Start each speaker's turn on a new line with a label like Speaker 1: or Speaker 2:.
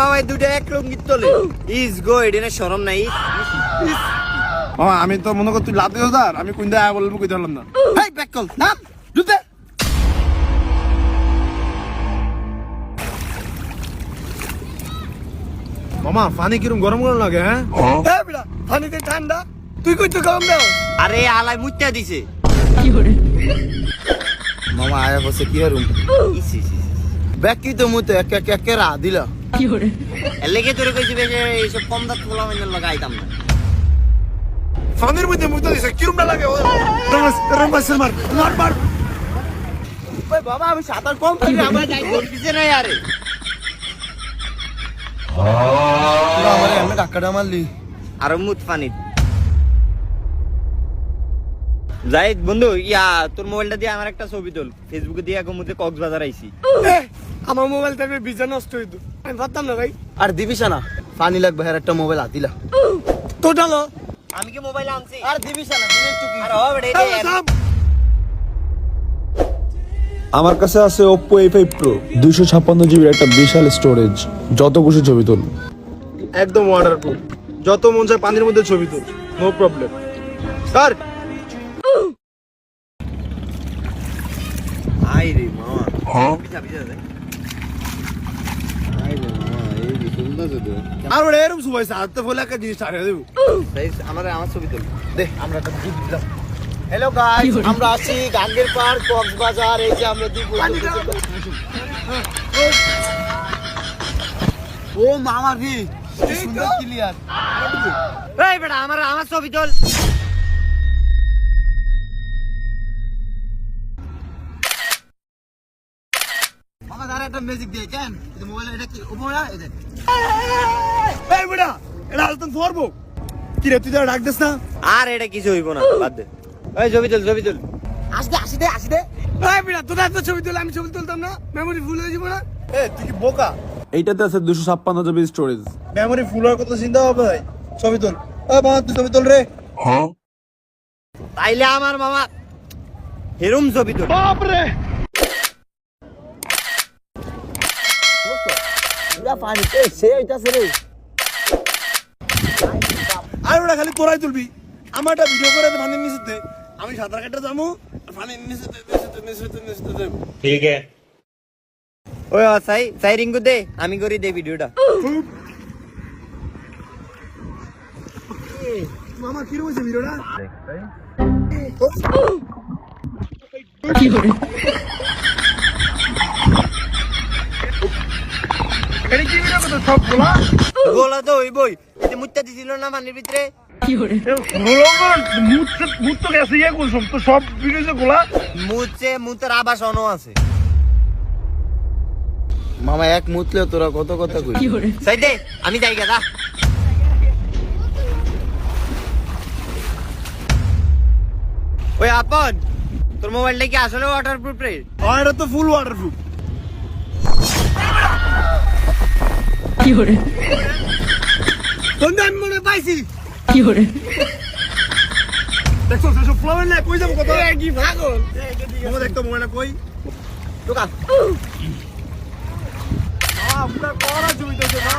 Speaker 1: মামা এই দুটো এক লঙ্গিত তোলে। ইস গো এটা শরম নাই।
Speaker 2: মামা আমি তো মনে কর তুই লাভ দিও তার আমি কোন দেয় বলব কই ধরলাম না। হেই ব্যাক কল নাম জুতে মামা পানি কিরম গরম গরম লাগে হ্যাঁ?
Speaker 3: হ্যাঁ। বেটা পানিতে ঠান্ডা। তুই কই তো গরম দাও।
Speaker 1: আরে আলাই মুত্যা দিছে।
Speaker 2: মামা আয়া বসে কি
Speaker 1: ইস।
Speaker 2: ব্যাক কি তো মুতে এক এক এক রা দিলা।
Speaker 1: এর লেগে তোরে কইছি বেশি এইসব কম দাঁত খোলা মানে লাগাইতাম না।
Speaker 2: পানির মধ্যে মুতে দিছে কিরম না লাগে? রমাস রমাস মার মার মার।
Speaker 1: ওই বাবা আমি সাঁতার কম পারি আমার যাই বলতিছে না আরে
Speaker 2: আমারে এমনি ধাক্কাটা মারলি।
Speaker 1: আর মুত পানি যাই বন্ধু ইয়া তোর মোবাইলটা দিয়ে আমার একটা ছবি তোল। ফেসবুকে দিয়ে এখন মধ্যে কক্সবাজার আইছি।
Speaker 3: এ, আমার মোবাইল থাকলে বিজা নষ্ট হইতো আমি ভাবতাম না ভাই।
Speaker 2: আর দিবিস না পানি লাগবে হ্যাঁ একটা মোবাইল আদিলা।
Speaker 3: তো ডালো
Speaker 1: আমি কি মোবাইল আনছি?
Speaker 2: আর দিবিস না দিবি একটু
Speaker 1: আর হবে রে,
Speaker 4: আমার কাছে আছে ওপ্পো এ ফাইভ প্রো দুইশো ছাপ্পান্ন জিবির একটা বিশাল স্টোরেজ যত খুশি ছবি তুল।
Speaker 2: একদম ওয়াটারপ্রুফ যত মন চায় পানির মধ্যে ছবি তুল নো প্রবলেম স্যার
Speaker 1: আই রে মামা হ্যাঁ? পিছা পিছা দে আই রে মামা এই যে সুন্দর তো
Speaker 2: আর ওরে এরকম সুবাই স্যার তো একটা জিনিস ছাড়িয়ে দেবো।
Speaker 1: তাই আমার আমার ছবি তোল।
Speaker 2: দে। আমরা একটা হ্যালো গাইস আমরা আছি গাঙ্গের পাড় কক্সবাজার এই যে আমরা ও মামা রে ক্লিয়ার
Speaker 1: এই বেটা আমার আমার ছবি তোল।
Speaker 2: মামা একটা ম্যাজিক দিয়ে কেন? মোবাইল এটা কি ও এই দেখ।
Speaker 3: এই বেটা এটা আলতন ফরবো। কি রে তুই তো ডাক দিস না?
Speaker 1: আর এটা কিছু হইব না বাদ দে। এই ছবি তোল ছবি তোল।
Speaker 2: আসতে আসি দে আসি দে।
Speaker 3: এই বেটা তোর এত ছবি তুলে আমি ছবি তুলতাম না। মেমোরি ফুল হয়ে যাব না।
Speaker 2: এ তুই কি বোকা?
Speaker 4: এইটাতে আছে দুশো ছাপ্পান্ন জিবির স্টোরেজ
Speaker 2: মেমোরি ফুল হওয়ার কথা চিন্তা হবে ভাই। ছবি তোল। ও বাবা তুই ছবি তোল রে।
Speaker 1: তাইলে আমার মামা হেরুম ছবি তোল।
Speaker 2: পুরা পানি। সে হইতাছে রে।
Speaker 3: আর ওটা খালি তোরাই তুলবি। আমার একটা ভিডিও করে পানির নিচেতে। আমি সাঁতার কাটতে যাব আর পানির নিচেতে নিচেতে নিচেতে নিচেতে যাব।
Speaker 1: ওই সাই সাই রিঙ্গু দে আমি করি দে ভিডিওটা।
Speaker 3: মামা কি রয়েছে ভিডিওটা? এটা কি ভিডিও করতে সব
Speaker 1: গোলা তো ওই বই মুত্তা দিছিল না পানির ভিতরে?
Speaker 2: মামা এক মুতলে তোরা কত কথা কই
Speaker 1: আমি যাই গা ওই আপন তোর মোবাইলটা কি আসলে ওয়াটারপ্রুফ রে?
Speaker 3: আর এটা তো ফুল ওয়াটারপ্রুফ বন্ধু আমি মনে পাইছি। কি পাইছি দেখছ সেসব ফ্লাওয়ার না কই যাব কত কি পাগল? মামা দেখতো মোবাইলটা কই।
Speaker 1: দোকান
Speaker 3: আমরা করা জমিতেছে না